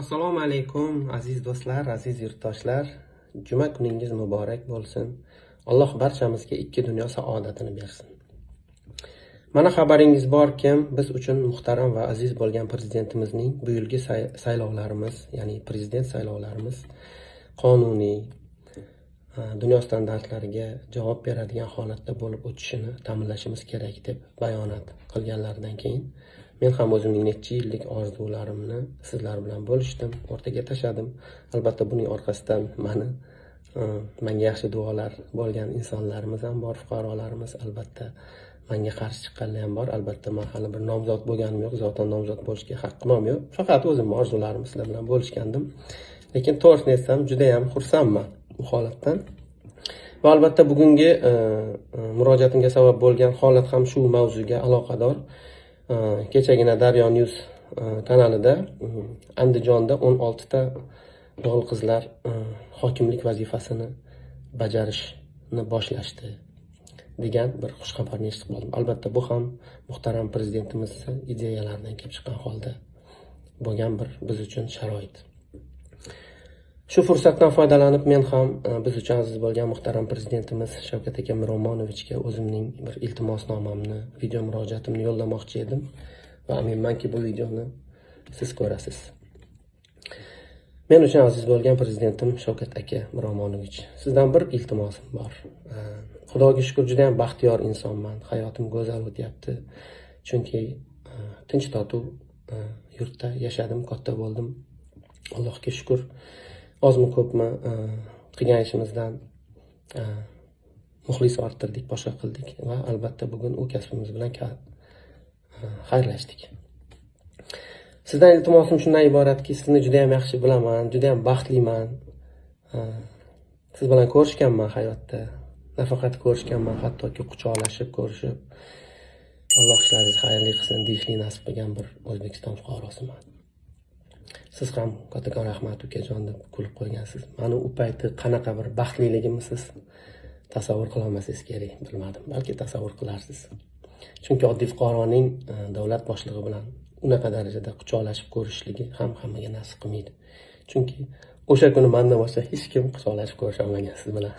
assalomu alaykum aziz do'stlar aziz yurtdoshlar. Juma kuningiz muborak bo'lsin. Alloh barchamizga ikki dunyo saodatini bersin. Mana xabaringiz borkim biz uchun muhtaram va aziz bo'lgan prezidentimizning bu yilgi say- saylovlarimiz ya'ni prezident saylovlarimiz qonuniy dunyo standartlariga javob beradigan holatda bo'lib o'tishini ta'minlashimiz kerak deb bayonot qilganlaridan keyin men ham o'zimning necha yillik orzularimni sizlar bilan bo'lishdim o'rtaga tashladim. Albatta buning orqasidan mani e, manga menga yaxshi duolar bo'lgan insonlarimiz ham bor fuqarolarimiz albatta. Menga qarshi chiqqanlar ham bor. Albatta man hali bir nomzod bo'lganim yo'q zotan nomzod bo'lishga haqqim ham yo'q. Faqat o'zimni orzularim sizlar bilan bo'lishgandim. Lekin to'g'risini aytsam judayam xursandman bu holatdan. Va albatta bugungi e, e, murojaatimga sabab bo'lgan holat ham shu mavzuga aloqador. Kechagina daryo news e, kanalida andijonda o'n oltita o'g'il qizlar e, hokimlik vazifasini bajarishni boshlashdi degan bir xushxabarni eshitib qoldim. Albatta bu ham muhtaram prezidentimizni ideyalaridan kelib chiqqan holda bo'lgan bir biz uchun sharoit. Shu fursatdan foydalanib men ham e, biz uchun aziz bo'lgan muhtaram prezidentimiz shavkat aka miromonovichga o'zimning bir iltimosnomamni video murojaatimni yo'llamoqchi edim va aminmanki bu videoni siz ko'rasiz. Men uchun aziz bo'lgan prezidentim shavkat aka miromonovich sizdan bir iltimosim bor. E, Xudoga shukur juda yam baxtiyor insonman hayotim go'zal o'tyapti. Chunki e, tinch totuv yurtda yashadim katta bo'ldim. Allohga shukur. Ozmi ko'pmi e, qilgan ishimizdan e, muxlis orttirdik boshqa qildik va albatta bugun u kasbimiz bilan e, xayrlashdik. Sizdan iltimosim shundan iboratki sizni juda yam yaxshi bilaman juda yam baxtliman siz bilan ko'rishganman hayotda nafaqat ko'rishganman hattoki quchoqlashib ko'rishib. Alloh ishlaringizni xayrli qilsin deyishlik nasib qilgan bir o'zbekiston fuqarosiman. Siz ham kattakon rahmat ukajon deb kulib qo'ygansiz. Mani u payti qanaqa bir baxtliligimni siz tasavvur qilolmasangiz kerak bilmadim. Balki tasavvur qilarsiz. Chunki oddiy fuqaroning e, davlat boshlig'i bilan unaqa darajada quchoqlashib ko'rishligi ham hammaga nasib qilmaydi. Chunki o'sha kuni mandan boshqa hech kim quchoqlashib ko'risholmagan siz bilan.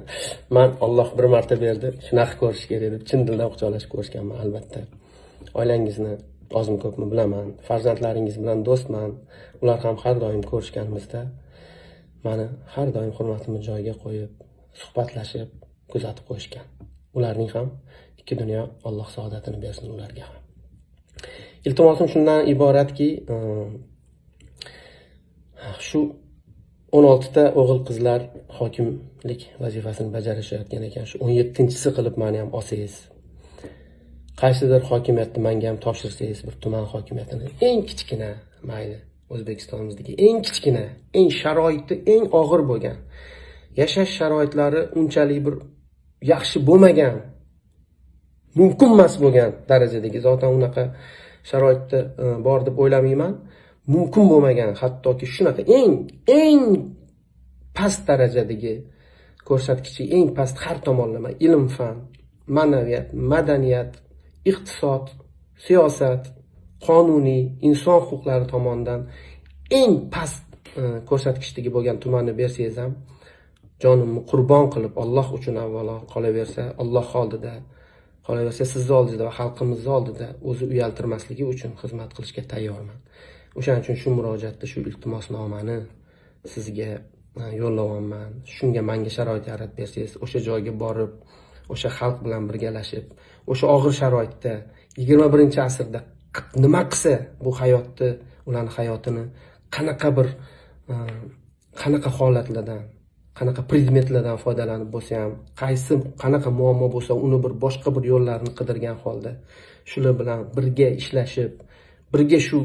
Man olloh bir marta berdi shunaqa ko'rish kerak deb chin dildan quchoqlashib ko'rishganman albatta. Oilangizni ozmi ko'pmi bilaman farzandlaringiz bilan do'stman ular ham har doim ko'rishganimizda mani har doim hurmatimni joyiga qo'yib suhbatlashib kuzatib qo'yishgan. Ularning ham ikki dunyo alloh saodatini bersin ularga ham. Iltimosim shundan iboratki ehm, shu o'n oltita o'g'il qizlar hokimlik vazifasini bajarishayotgan ekan. Shu o'n yettinchisi qilib mani ham olsangiz qaysidir hokimiyatni manga ham topshirsangiz bir tuman hokimiyatini eng kichkina mayli o'zbekistonimizdagi eng kichkina eng sharoiti eng og'ir bo'lgan yashash sharoitlari unchalik bir yaxshi bo'lmagan mumkin emas bo'lgan darajadagi zotan unaqa sharoitda e, bor deb o'ylamayman. Mumkin bo'lmagan hattoki shunaqa eng eng past darajadagi ko'rsatkichi eng past har tomonlama ilm fan ma'naviyat madaniyat iqtisod siyosat qonuniy inson huquqlari tomonidan eng past e, ko'rsatkichdagi bo'lgan tumanni bersangiz ham jonimni qurbon qilib alloh uchun avvalo qolaversa alloh oldida qolaversa sizni oldingizda va xalqimizni oldida o'zi uyaltirmasligi uchun xizmat qilishga tayyorman. O'shaning uchun shu murojaatda shu iltimosnomani sizga e, yo'llayapman shunga manga sharoit yaratib bersangiz o'sha joyga borib o'sha xalq bilan birgalashib o'sha og'ir sharoitda yigirma birinchi asrda nima qilsa bu hayotni ularni hayotini qanaqa bir e, qanaqa holatlardan qanaqa predmetlardan foydalanib bo'lsa ham qaysi qanaqa muammo bo'lsa uni bir boshqa bir yo'llarni qidirgan holda shular bilan birga ishlashib birga shu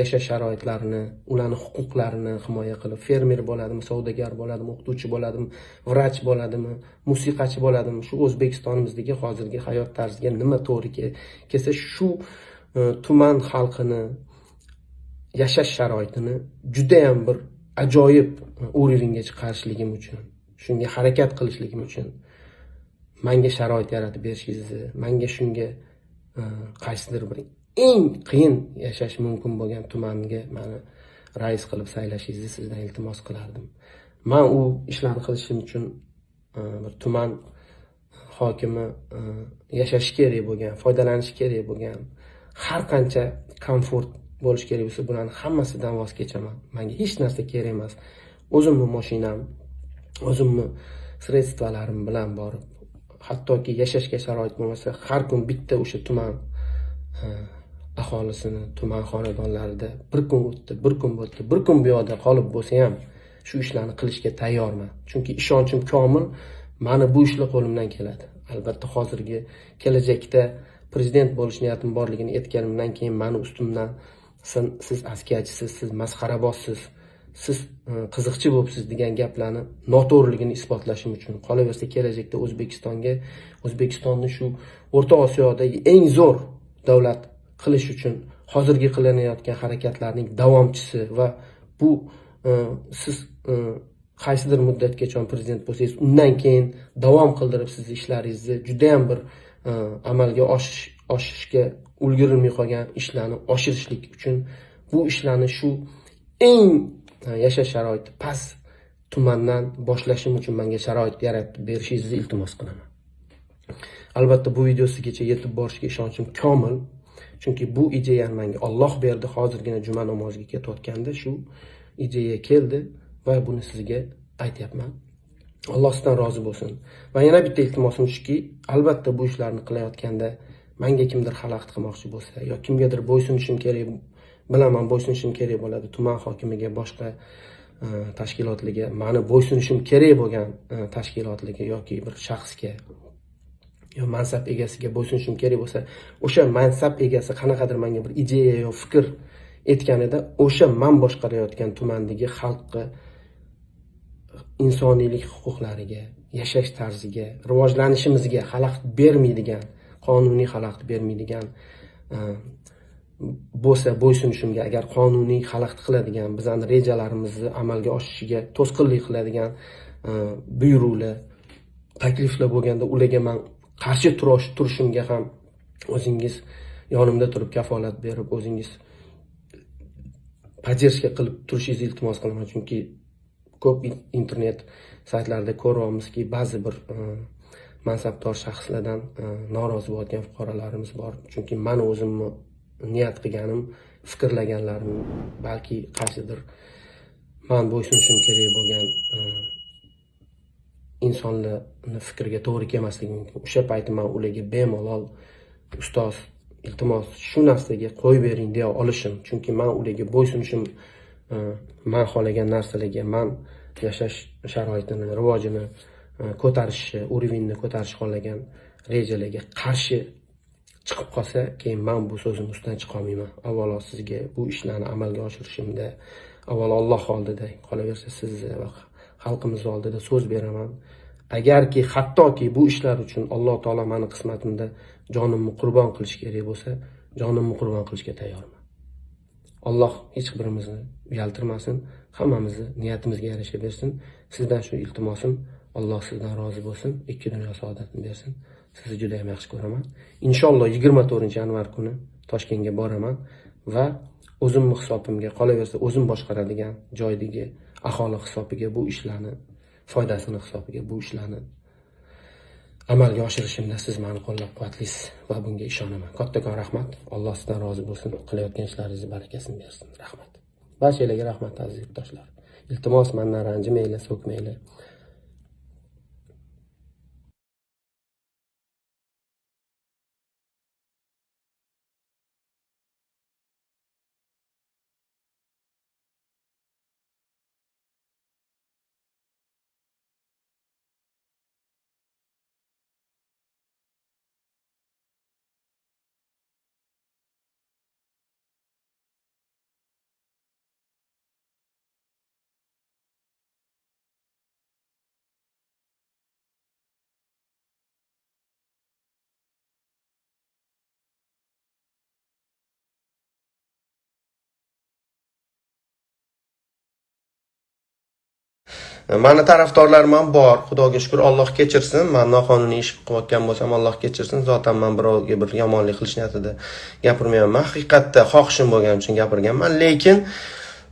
yashash sharoitlarini ularni huquqlarini himoya qilib fermer bo'ladimi savdogar bo'ladimi o'qituvchi bo'ladimi vrach bo'ladimi musiqachi bo'ladimi shu o'zbekistonimizdagi hozirgi hayot tarziga nima to'g'ri kelsa shu e, tuman xalqini yashash sharoitini judayam bir ajoyib e, urovengga chiqarishligim uchun shunga harakat qilishligim uchun manga sharoit yaratib berishingizni manga shunga e, qaysidir bir eng qiyin yashash mumkin bo'lgan tumanga mani rais qilib saylashingizni sizdan iltimos qilardim. Man u ishlarni qilishim uchun e, bir tuman e, hokimi yashash yashashi kerak bo'lgan foydalanishi kerak bo'lgan har qancha komfort bo'lishi kerak bo'lsa bularni hammasidan voz kechaman. Manga hech narsa kerak emas. O'zimni mashinam o'zimni sredстволarim bilan borib hattoki yashashga sharoit bo'lmasa har kun bitta o'sha tuman aholisini tuman xonadonlarida bir kun o'tdi bir kun o'tdi bir kun bu yoqda qolib bo'lsa ham shu ishlarni qilishga tayyorman. Chunki ishonchim komil mani bu ishlar qo'limdan keladi. Albatta hozirgi kelajakda prezident bo'lish niyatim borligini aytganimdan keyin mani ustimdan siz askarchisiz siz masxarabozsiz siz e, qiziqchi bo'libsiz degan gaplarni noto'g'riligini isbotlashim uchun qolaversa kelajakda o'zbekistonga o'zbekistonni shu o'rta osiyodagi eng zo'r davlat qilish uchun hozirgi qilinayotgan harakatlarning davomchisi va bu e, siz e, qaysidir muddatgacha prezident bo'lsangiz undan keyin davom qildirib sizni ishlaringizni judayam bir e, amalga oshish oshishga ulgurilmay qolgan ishlarni oshirishlik uchun bu ishlarni shu eng e, yashash sharoiti past tumandan boshlashim uchun menga sharoit yaratib berishingizni iltimos qilaman. Albatta bu video sizgacha yetib borishiga ishonchim komil. Chunki bu ideyani menga olloh berdi. Hozirgina juma namoziga ketayotganda shu ideya keldi va buni sizga aytyapman. Alloh sizdan rozi bo'lsin. Va yana bitta iltimosim shuki albatta bu ishlarni qilayotganda menga kimdir xalaqit qilmoqchi bo'lsa yo kimgadir bo'ysunishim kerak bilaman bo'ysunishim kerak bo'ladi. Tuman hokimiga boshqa e, tashkilotlarga mani bo'ysunishim kerak bo'lgan e, tashkilotlarga yoki bir shaxsga yo mansab egasiga bo'ysunishim kerak bo'lsa o'sha mansab egasi qanaqadir menga bir ideya yo fikr aytganida o'sha man boshqarayotgan tumandagi xalqqa insoniylik huquqlariga yashash tarziga rivojlanishimizga xalaqit bermaydigan qonuniy xalaqit bermaydigan e, bo'lsa bo'ysunishimga agar qonuniy xalaqit qiladigan bizani rejalarimizni amalga oshishiga to'sqinlik qiladigan e, buyruqlar takliflar bo'lganda ularga man qarshi turishimga ham o'zingiz yonimda turib kafolat berib o'zingiz поддержка qilib turishingizni iltimos qilaman. Chunki ko'p internet saytlarida ko'ryapmizki ba'zi bir e, mansabdor shaxslardan e, norozi bo'lgan fuqarolarimiz bor. Chunki man o'zimni niyat qilganim fikrlaganlarim balki qaysidir man bo'ysunishim kerak bo'lgan e, insonni fikriga to'g'ri kelmasligi mumkin. O'sha payti man ularga bemalol ustoz iltimos shu narsaga qo'yib bering deya olishim. Chunki man ularga bo'ysunishim e, man xohlagan narsalarga man yashash sharoitini rivojini e, ko'tarishni уровеньni ko'tarishni xohlagan rejalarga qarshi chiqib qolsa keyin man bu so'zimni ustidan chiqolmayman avvalo sizga bu ishlarni amalga oshirishimda avvalo alloh oldida qolaversa sizni va xalqimiz oldida so'z beraman. Agarki hattoki bu ishlar uchun alloh taolo mani qismatimda jonimni qurbon qilish kerak bo'lsa jonimni qurbon qilishga tayyorman. Alloh hech birimizni uyaltirmasin hammamizni niyatimizga yarasha bersin. Sizdan shu iltimosim alloh sizdan rozi bo'lsin ikki dunyo saodatini bersin. Sizni juda yam yaxshi ko'raman. Inshaalloh yigirma to'rtinchi yanvar kuni toshkentga boraman va o'zimni hisobimga qolaversa o'zim boshqaradigan joydagi aholi hisobiga bu ishlarni foydasini hisobiga bu ishlarni amalga oshirishimda siz mani qo'llab quvvatlaysiz va bunga ishonaman. Kattakon rahmat. Alloh sizdan rozi bo'lsin. Qilayotgan ishlaringizni barakasini bersin. Rahmat. Barchalarga rahmat aziz yurtdoshlar. Iltimos mandan ranjimanglar so'kmanglar mani tarafdorlarim ham bor. Xudoga shukur alloh kechirsin. Man noqonuniy ish qilayotgan bo'lsam alloh kechirsin. Zotan man birovga bir yomonlik qilish niyatida gapirmayapman. Haqiqatda xohishim bo'lgani uchun gapirganman. Lekin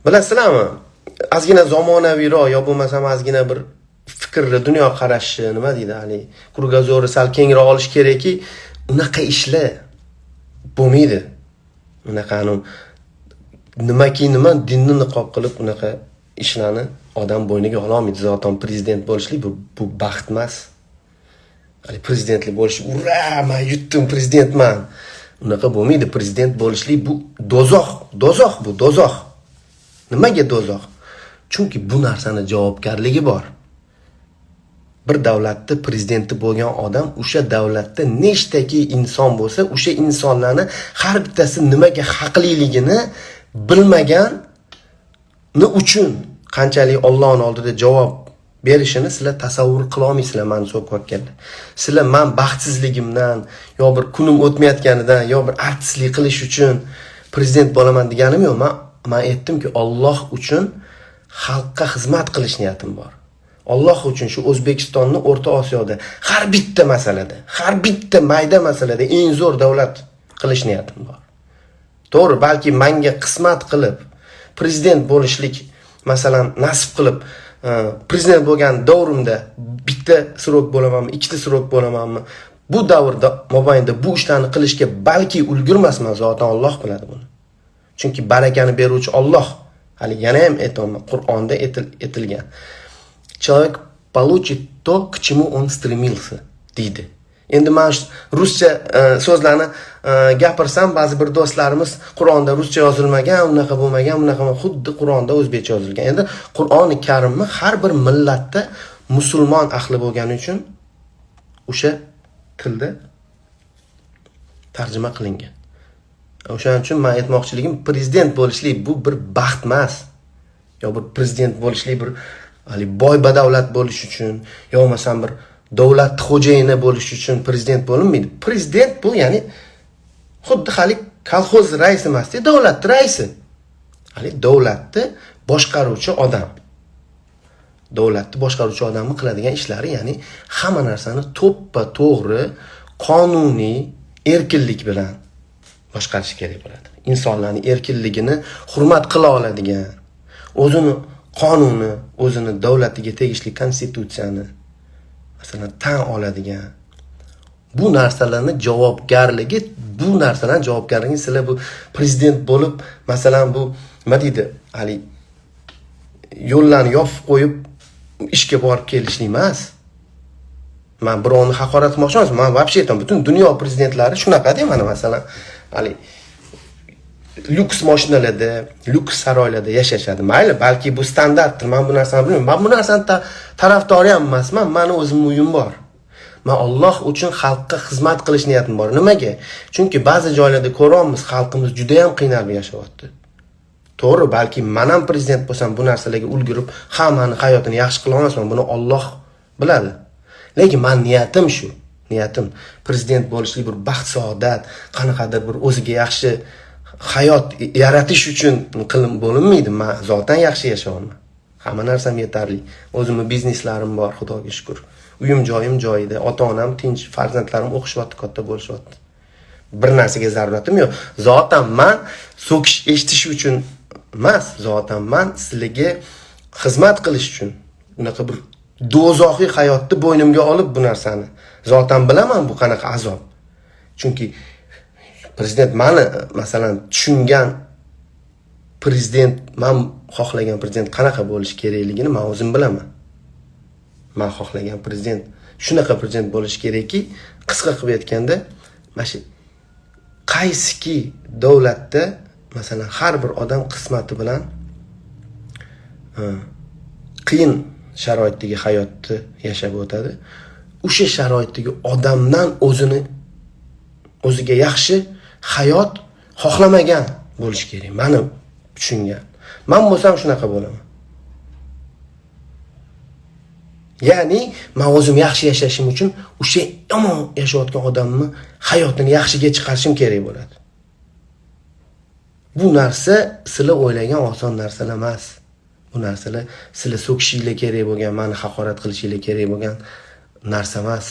bilasizlarmi ozgina zamonaviyroq yo bo'lmasam ozgina bir fikrni dunyoqarashi nima deydi haligi kruгозорi sal kengroq olish kerakki unaqa ishlar bo'lmaydi. Unaqa anu nimaki nima dinni niqob qilib unaqa ishlarni odam bo'yniga ololmaydi zotan prezident bo'lishlik bu, bu baxt emas. Haligi prezidentlik bo'lish ura man yutdim prezidentman. Unaqa bo'lmaydi prezident bo'lishlik bu do'zax do'zax bu do'zax nimaga do'zax chunki bu narsani javobgarligi bor. Bir davlatni prezidenti bo'lgan odam o'sha davlatda nechtaki inson bo'lsa o'sha insonlarni har bittasi nimaga haqliligini bilmagani uchun qanchalik Allohning oldida javob berishini sizlar tasavvur qila olmaysizlar mani so'kayotganda sizlar man baxtsizligimdan yo bir kunim o'tmayotganidan yo bir artistlik qilish uchun prezident bo'laman deganim yo'q. Man man aytdimki Alloh uchun xalqqa xizmat qilish niyatim bor. Alloh uchun shu O'zbekistonni O'rta Osiyoda har bitta masalada, har bitta mayda masalada eng zo'r davlat qilish niyatim bor. To'g'ri, balki menga qismat qilib prezident bo'lishlik masalan nasib qilib e, prezident bo'lgan davrimda bitta срок bo'lamanmi, ikkita срок bo'lamanmi? Bu davrda mobaynida bu ishlarni qilishga balki ulgurmasman, zotan Alloh biladi buni. Chunki barakani beruvchi Alloh. Hali yana ham aytaman, Qur'onda etilgan. человек получит то, к чему он стремился deydi endi man ruscha e, so'zlarni e, gapirsam ba'zi bir do'stlarimiz qur'onda ruscha yozilmagan unaqa bo'lmagan bunaqa xuddi qur'onda o'zbekcha yozilgan. Endi qur'oni karimni har bir millatda musulmon ahli bo'lgani uchun o'sha tilda tarjima qilingan. E, o'shaning uchun man aytmoqchiligim prezident bo'lishlik bu bir baxt emas. Yo bir prezident bo'lishlik bir hali boy badavlat bo'lish uchun yo bo'lmasam bir davlat xo'jayini bo'lish uchun prezident bo'linmaydi. Prezident bu ya'ni xuddi hali kolxoz raisi emasda davlatni raisi. Hali davlatni boshqaruvchi odam. Davlatni boshqaruvchi odamni qiladigan ishlari ya'ni hamma narsani to'ppa to'g'ri qonuniy erkinlik bilan boshqarish kerak bo'ladi. Insonlarni erkinligini hurmat qila oladigan o'zini qonuni o'zini davlatiga tegishli konstitutsiyani masalan tan oladigan bu narsalarni javobgarligi bu narsalarni javobgarligi sizlar bu prezident bo'lib masalan bu nima deydi haligi yo'llarni yopib qo'yib ishga borib kelishlik emas man birovni haqorat qilmoqchi emasman man вообще там butun dunyo prezidentlari shunaqada mana masalan haligi lyuks mashinalarda lyuks saroylarda yashashadi mayli balki bu standartdir man bu narsani bilmayman. Man bu narsani tarafdori ham emasman. Mani o'zimni uyim bor. Man olloh uchun xalqqa xizmat qilish niyatim bor. Nimaga? Chunki ba'zi joylarda ko'ryapmiz xalqimiz judayam qiynalib yashayapti. To'g'ri balki man ham prezident bo'lsam bu narsalarga ulgurib hammani hayotini yaxshi qila olmasman buni olloh biladi. Lekin man niyatim shu. Niyatim prezident bo'lishlik bir baxt saodat qanaqadir bir o'ziga yaxshi hayot yaratish uchun qilib bo'linmaydi. Man zotan yaxshi yashayapman. Hamma narsam yetarli. O'zimni bizneslarim bor xudoga shukur uyim joyim joyida ota onam tinch farzandlarim o'qishyapti katta bo'lishyapti bir narsaga zaruratim yo'q? Zotan man so'kish eshitish uchun emas. Zotan man sizlarga xizmat qilish uchun. Unaqa bir do'zaxiy hayotni bo'ynimga olib bu narsani. Zotan bilaman bu qanaqa azob. Chunki prezident mani masalan tushungan prezident man xohlagan prezident qanaqa bo'lishi kerakligini man o'zim bilaman. Man xohlagan prezident shunaqa prezident bo'lishi kerakki qisqa qilib aytganda mana shu qaysiki davlatda masalan har bir odam qismati bilan e, qiyin sharoitdagi hayotni yashab o'tadi. O'sha sharoitdagi odamdan o'zini o'ziga yaxshi hayot xohlamagan bo'lishi kerak mani tushungan. Man bo'lsam shunaqa bo'laman. Ya'ni man o'zim yaxshi yashashim uchun o'sha yomon yashayotgan odamni hayotini yaxshiga chiqarishim kerak bo'ladi. Bu narsa sizlar o'ylagan oson narsalar emas. Bu narsalar sizlar so'kishinglar kerak bo'lgan mani haqorat qilishinglar kerak bo'lgan narsa emas.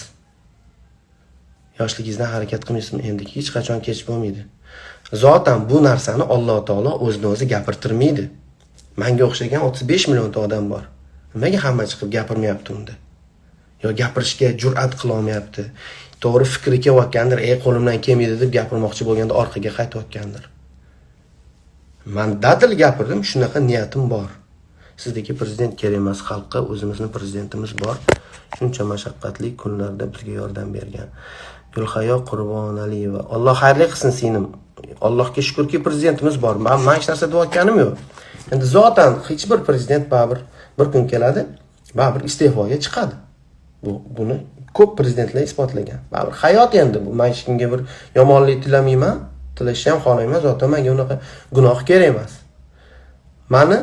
Yoshligingizdan harakat qilmaysizmi? Endi hech qachon kech bo'lmaydi. Zotan bu narsani alloh taolo o'zini o'zi gapirtirmaydi. Manga o'xshagan o'ttiz besh millionta odam bor. Nimaga hamma chiqib gapirmayapti unda? Yo gapirishga jur'at qilolmayapti to'g'ri fikri kelayotgandir ey qo'limdan kelmaydi deb gapirmoqchi bo'lganda orqaga qaytayotgandir man dadil gapirdim shunaqa niyatim bor. Sizdagi prezident kerak emas xalqqa o'zimizni prezidentimiz bor. Shuncha mashaqqatli kunlarda bizga yordam bergan. Gulhayo qurbonaliyeva alloh xayrli qilsin singlim. Allohga shukurki prezidentimiz bor. Man man hech narsa deyotganim yo'q. Endi zotan hech bir prezident baribir bir kun keladi baribir iste'foga chiqadi. Bu buni ko'p prezidentlar isbotlagan. Baribir hayot endi bu. Man hech kimga bir yomonlik tilamayman. Tilashni ham xohlayman zotan manga unaqa gunoh kerak emas. Mani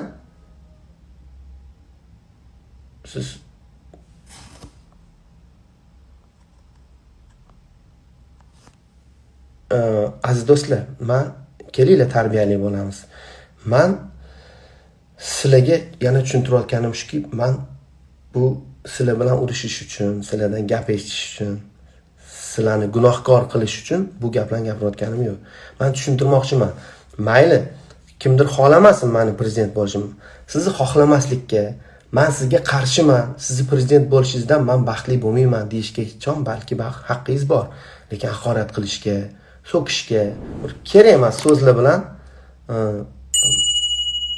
siz Э, aziz do'stlar man kelinglar tarbiyali bo'lamiz. Man sizlarga yana tushuntirayotganim shuki man bu sizlar bilan urushish uchun sizlardan gap eshitish uchun sizlarni gunohkor qilish uchun bu gaplarni gapirayotganim yo'q. Man tushuntirmoqchiman. Mayli kimdir xohlamasin mani prezident bo'lishimni sizni xohlamaslikka man sizga qarshiman sizni prezident bo'lishingizdan man baxtli bo'lmayman deyishga hechon balki haqqingiz bor. Lekin haqorat qilishga so'kishga bir kerak emas so'zlar bilan e,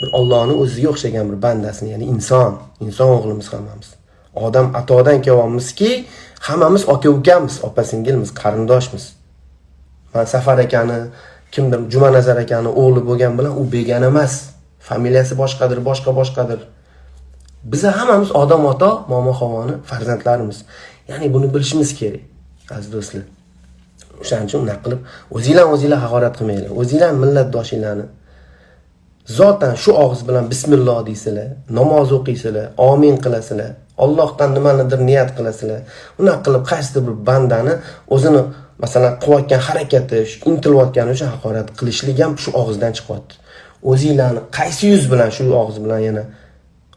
bir Allohni o'ziga o'xshagan bir bandasini ya'ni inson inson o'g'limiz hammamiz. Odam atodan kelyapmizki hammamiz aka ukamiz opa singilmiz qarindoshmiz. Man safar akani kimdir jumanazar akani o'g'li bo'lgan bilan u begona emas. Familiyasi boshqadir boshqa boshqadir. Biza hammamiz odam ota momo havoni farzandlarimiz. Ya'ni buni bilishimiz kerak aziz do'stlar o'shaning uchun unaqa qilib o'zinglar o'zinglar haqorat qilmanglar o'zinglar millatdoshinglarni zotan shu og'iz bilan bismilloh deysizlar namoz o'qiysizlar omin qilasizlar ollohdan nimanidir niyat qilasizlar. Unaqa qilib qaysidir bir bandani o'zini masalan qilayotgan harakati intilayotgani uchun haqorat qilishlik ham shu og'izdan chiqyapti. O'zinglarni qaysi yuz bilan shu og'iz bilan yana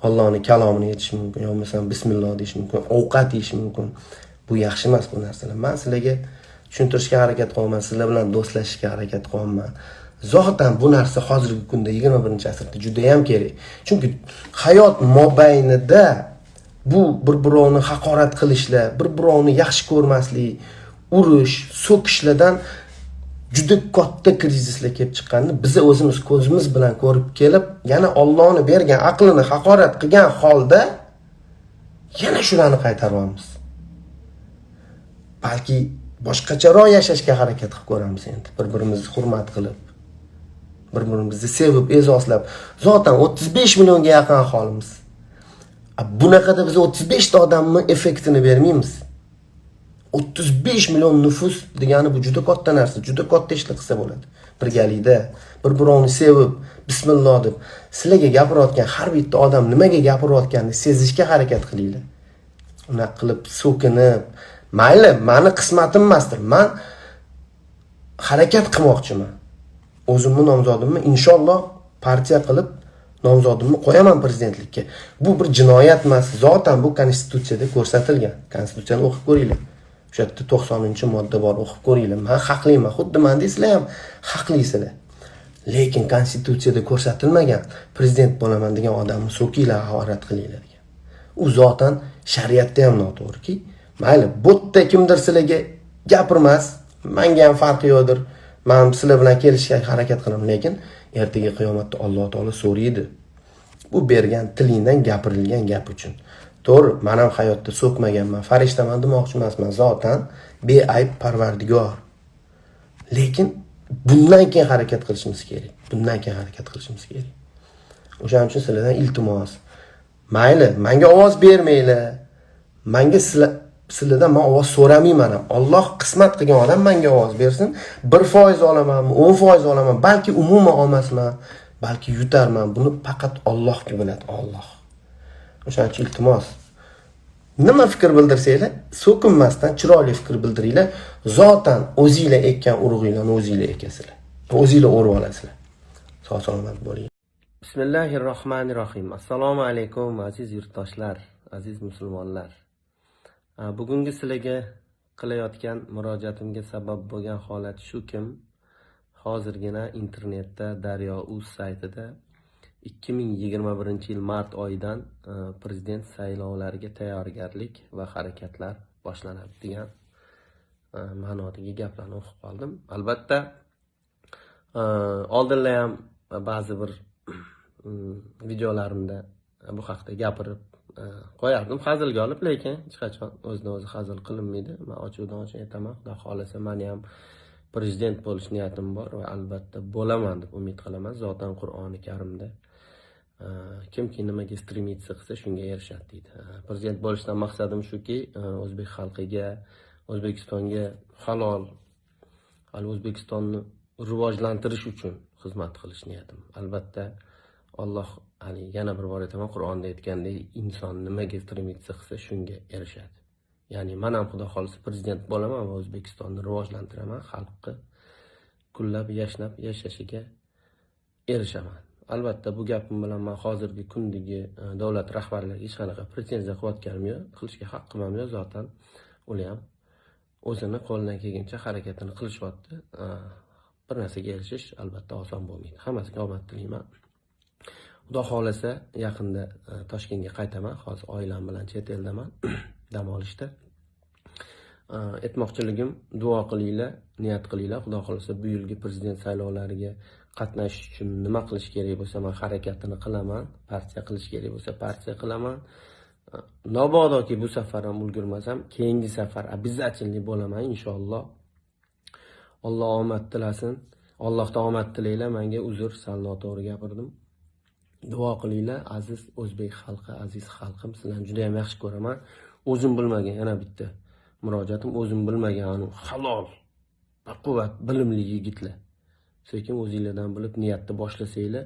ollohni kalomini aytish mumkin yo bo'lmasam bismilloh deyish mumkin ovqat yeyish mumkin? Bu yaxshi emas bu narsalar. Man sizlarga tushuntirishga harakat qilyapman sizlar bilan do'stlashishga harakat qilyapman zotan bu narsa hozirgi kunda yigirma birinchi asrda judayam kerak. Chunki hayot mobaynida bu bir birovni haqorat qilishlar bir birovni yaxshi ko'rmaslik urush so'kishlardan juda katta krizislar kelib chiqqanini biz o'zimiz ko'zimiz bilan ko'rib kelib yana Allohni bergan aqlini haqorat qilgan holda yana shularni qaytaryapmiz balki boshqacharoq yashashga harakat qilib ko'ramiz endi. Bir birimizni hurmat qilib bir birimizni sevib e'zozlab zotan 35 millionga yaqin aholimiz. Bunaqada biz 35 ta odamni effektini bermaymiz. 35 million nufus degani bu juda katta narsa juda katta ishlar qilsa bo'ladi. Birgalikda bir birovni sevib bismilloh deb sizlarga gapirayotgan har bitta odam nimaga gapirayotganini sezishga harakat qilinglar. Unaqa qilib so'kinib mayli mani qismatim emasdir man harakat qilmoqchiman. O'zimni nomzodimni inshaalloh partiya qilib nomzodimni qo'yaman prezidentlikka. Bu bir jinoyat emas zotan bu konstitutsiyada ko'rsatilgan. Konstitutsiyani o'qib ko'ringlar. O'sha yerda to'qsoninchi modda bor o'qib ko'ringlar. Man haqliman xuddi man sizlar ham haqlisizlar lekin konstitutsiyada ko'rsatilmagan prezident bo'laman degan odamni so'kinglar haqorat qilinglar degan. U zotan shariatda ham noto'g'riki mayli bu yerda kimdir sizlarga gapirmas manga ham farqi yo'qdir. Man sizlar bilan kelishishga harakat qilaman lekin ertaga qiyomatda alloh taolo so'raydi. Bu bergan tilingdan gapirilgan gap uchun. To'g'ri man ham hayotda so'kmaganman farishtaman demoqchi emasman zotan beayb parvardigor. Lekin bundan keyin harakat qilishimiz kerak bundan keyin harakat qilishimiz kerak. O'shaning uchun sizlardan iltimos. Mayli manga ovoz bermanglar manga sizlar sizlardan man ovoz so'ramayman ham. Olloh qismat qilgan odam manga ovoz bersin. Bir foiz olamanmi o'n foiz olaman balki umuman olmasman balki yutarman. Buni faqat ollohga biladi olloh o'shaning uchun iltimos. Nima fikr bildirsanglar? So'kinmasdan chiroyli fikr bildiringlar. Zotan o'zinglar ekkan urug'inglarni o'zinglar ekasizlar. O'zinglar o'rib olasizlar. Sog' salomat bo'ling. Bismillahi rohmanir rohim assalomu alaykum aziz yurtdoshlar aziz musulmonlar bugungi sizlarga qilayotgan murojaatimga sabab bo'lgan holat shukim hozirgina internetda daryo uz saytida 2021 yil mart oyidan prezident saylovlariga tayyorgarlik va harakatlar boshlanadi degan ma'nodagi gaplarni o'qib qoldim. Albatta oldinlar ham ba'zi bir videolarimda bu haqda gapirib Э, qo'yardim hazilga olib lekin hech qachon o'zini o'zi hazil qilinmaydi. Man ochiqdan ochiq aytaman xudo xohlasa mani ham prezident bo'lish niyatim bor va albatta bo'laman deb umid qilaman zotan qur'oni karimda. Э, kimki nimaga stремиться qilsa shunga erishadi deydi. Э, prezident bo'lishdan maqsadim shuki o'zbek xalqiga o'zbekistonga halol hali o'zbekistonni rivojlantirish uchun xizmat qilish niyatim. Albatta alloh haligi yana bir bor aytaman qur'onda aytgandek inson nimaga stремиться qilsa shunga erishadi. Ya'ni man ham xudo xohlasa prezident bo'laman va o'zbekistonni rivojlantiraman xalqni kunlab yashnab yashashiga erishaman. Albatta bu gapim bilan man hozirgi kundagi e, davlat rahbarlariga hech qanaqa pretenziya qilayotganim yo'q. Qilishga haqqim ham yo'q zotan. Ular ham o'zini qo'lidan kelguncha harakatini qilishyapti e, bir narsaga erishish albatta oson bo'lmaydi. Hammasiga omad tilayman. Xudo xohlasa yaqinda e, toshkentga qaytaman. Hozir oilam bilan chet eldaman. Dam olishda aytmoqchiligim e, duo qilinglar niyat qilinglar. Xudo xohlasa bu yilgi prezident saylovlariga qatnashish uchun nima qilish kerak bo'lsa man harakatini qilaman. Partiya qilish kerak bo'lsa partiya qilaman. E, Mabodoki bu safar ham ulgurmasam keyingi safar обязательно bo'laman inshaalloh. Alloh omad tilasin. Allohdan omad tilanglar. Manga uzr sal noto'g'ri gapirdim. Duo qilinglar aziz o'zbek xalqi aziz xalqim sizlarni juda yam yaxshi ko'raman. O'zim bilmagan yana bitta murojaatim o'zim bilmagan halol baquvvat bilimli yigitlar. Sekin o'zinglardan bilib niyatni boshlasanglar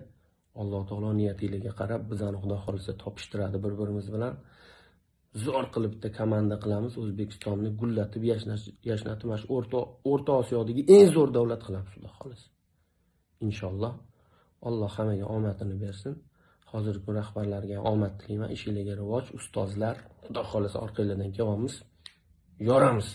alloh taolo niyatinglarga qarab bizani xudo xohlasa topishtiradi bir birimiz bilan. Zo'r qilib bitta komanda qilamiz o'zbekistonni gullatib yashnatib mana shu o'rta o'rta osiyodagi eng zo'r davlat qilamiz xudo xohlasa. Inshaalloh alloh hammaga omadini bersin. Hozirgi kun rahbarlarga omad tilayman. Ishinglarga rivoj ustozlar xudo xohlasa orqanglardan kelyapmiz. Yoramiz.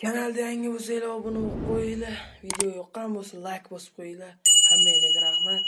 Kanalda yangi bo'lsanglar obuna bo'lib qo'yinglar. Video yoqqan bo'lsa layk bosib qo'yinglar. Hammanglarga rahmat.